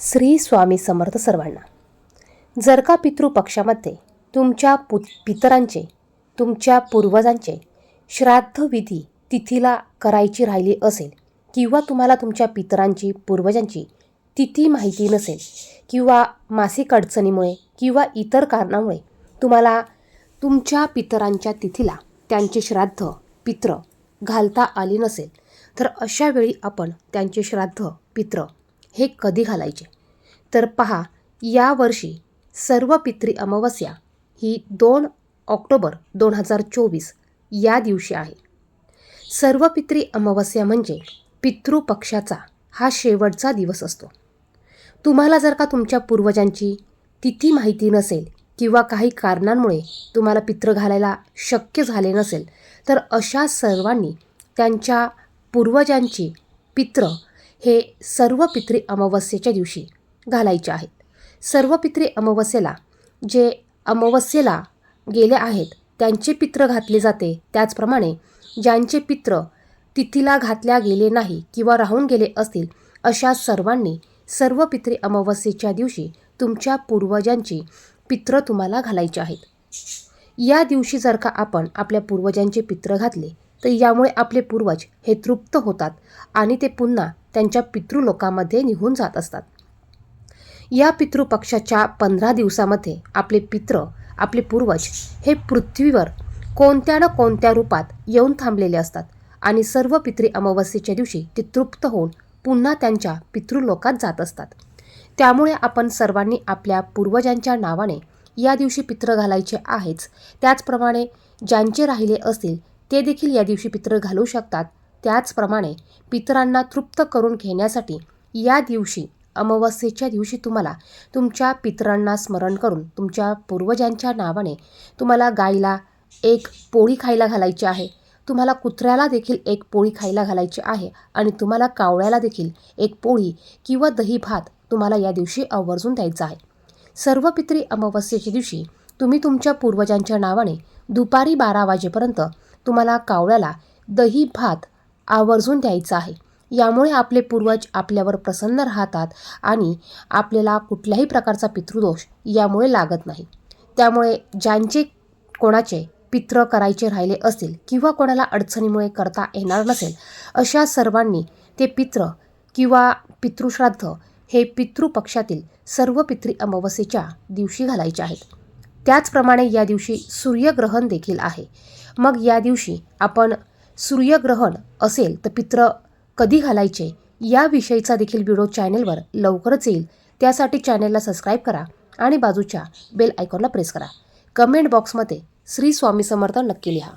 श्री स्वामी समर्थ सर्वांना. जर का पितृपक्षामध्ये तुमच्या पु पितरांचे तुमच्या पूर्वजांचे श्राद्धविधी तिथीला करायची राहिली असेल किंवा तुम्हाला तुमच्या पितरांची पूर्वजांची तिथी माहिती नसेल किंवा मासिक अडचणीमुळे किंवा इतर कारणामुळे तुम्हाला तुमच्या पितरांच्या तिथीला त्यांचे श्राद्ध पित्र घालता आले नसेल तर अशा वेळी आपण त्यांचे श्राद्ध पित्र हे कधी घालायचे? तर पहा यावर्षी सर्व पितृ अमावस्या ही दोन ऑक्टोबर दोन हजार चोवीस या दिवशी आहे. सर्व पितृ अमावस्या म्हणजे पितृपक्षाचा हा शेवटचा दिवस असतो. तुम्हाला जर का तुमच्या पूर्वजांची तिथी माहिती नसेल किंवा काही कारणांमुळे तुम्हाला पित्र घालायला शक्य झाले नसेल तर अशा सर्वांनी त्यांच्या पूर्वजांची पित्र हे सर्व पितृ अमावस्येच्या दिवशी घालायचे आहेत. सर्व पितृ अमावस्येला जे अमावस्येला गेले आहेत त्यांचे पित्र घातले जाते. त्याचप्रमाणे ज्यांचे पित्र तिथीला घातल्या गेले नाही किंवा राहून गेले असतील अशा सर्वांनी सर्व पितृ अमावस्येच्या दिवशी तुमच्या पूर्वजांची पित्र तुम्हाला घालायचे आहेत. या दिवशी जर का आपण आपल्या पूर्वजांचे पित्र घातले तर यामुळे आपले पूर्वज हे तृप्त होतात आणि ते पुन्हा त्यांच्या पितृलोकामध्ये निघून जात असतात. या पितृपक्षाच्या पंधरा दिवसामध्ये आपले पित्र आपले पूर्वज हे पृथ्वीवर कोणत्या ना कोणत्या रूपात येऊन थांबलेले असतात आणि सर्व पितृ अमावस्येच्या दिवशी ते तृप्त होऊन पुन्हा त्यांच्या पितृलोकात जात असतात. त्यामुळे आपण सर्वांनी आपल्या पूर्वजांच्या नावाने या दिवशी पित्र घालायचे आहेच. त्याचप्रमाणे ज्यांचे राहिले असतील ते देखील या दिवशी पित्र घालू शकतात. त्याचप्रमाणे पितरांना तृप्त करून घेण्यासाठी या दिवशी अमावस्येच्या दिवशी तुम्हाला तुमच्या पितरांना स्मरण करून तुमच्या पूर्वजांच्या नावाने तुम्हाला गाईला एक पोळी खायला घालायची आहे. तुम्हाला कुत्र्याला देखील एक पोळी खायला घालायची आहे आणि तुम्हाला कावळ्याला देखील एक पोळी किंवा दही भात तुम्हाला या दिवशी आवर्जून द्यायचा आहे. सर्व पित्री अमावस्येच्या दिवशी तुम्ही तुमच्या पूर्वजांच्या नावाने दुपारी बारा वाजेपर्यंत तुम्हाला कावळ्याला दही भात आवर्जून द्यायचा आहे. यामुळे आपले पूर्वज आपल्यावर प्रसन्न राहतात आणि आपल्याला कुठल्याही प्रकारचा पितृदोष यामुळे लागत नाही. त्यामुळे ज्यांचे कोणाचे पित्र करायचे राहिले असतील किंवा कोणाला अडचणीमुळे करता येणार नसेल अशा सर्वांनी ते पित्र किंवा पितृश्राद्ध हे पितृपक्षातील सर्व पितृ अमावस्येच्या दिवशी घालायचे आहेत. त्याचप्रमाणे या दिवशी सूर्यग्रहण देखील आहे. मग या दिवशी आपण सूर्यग्रहण असेल तर पित्र कधी घालायचे? याविषयीचा देखील व्हिडिओ चॅनेलवर लवकरच येईल. त्यासाठी चॅनेलला सबस्क्राईब करा आणि बाजूच्या बेल आयकॉनला प्रेस करा. कमेंट बॉक्समध्ये श्री स्वामी समर्थ नक्की लिहा.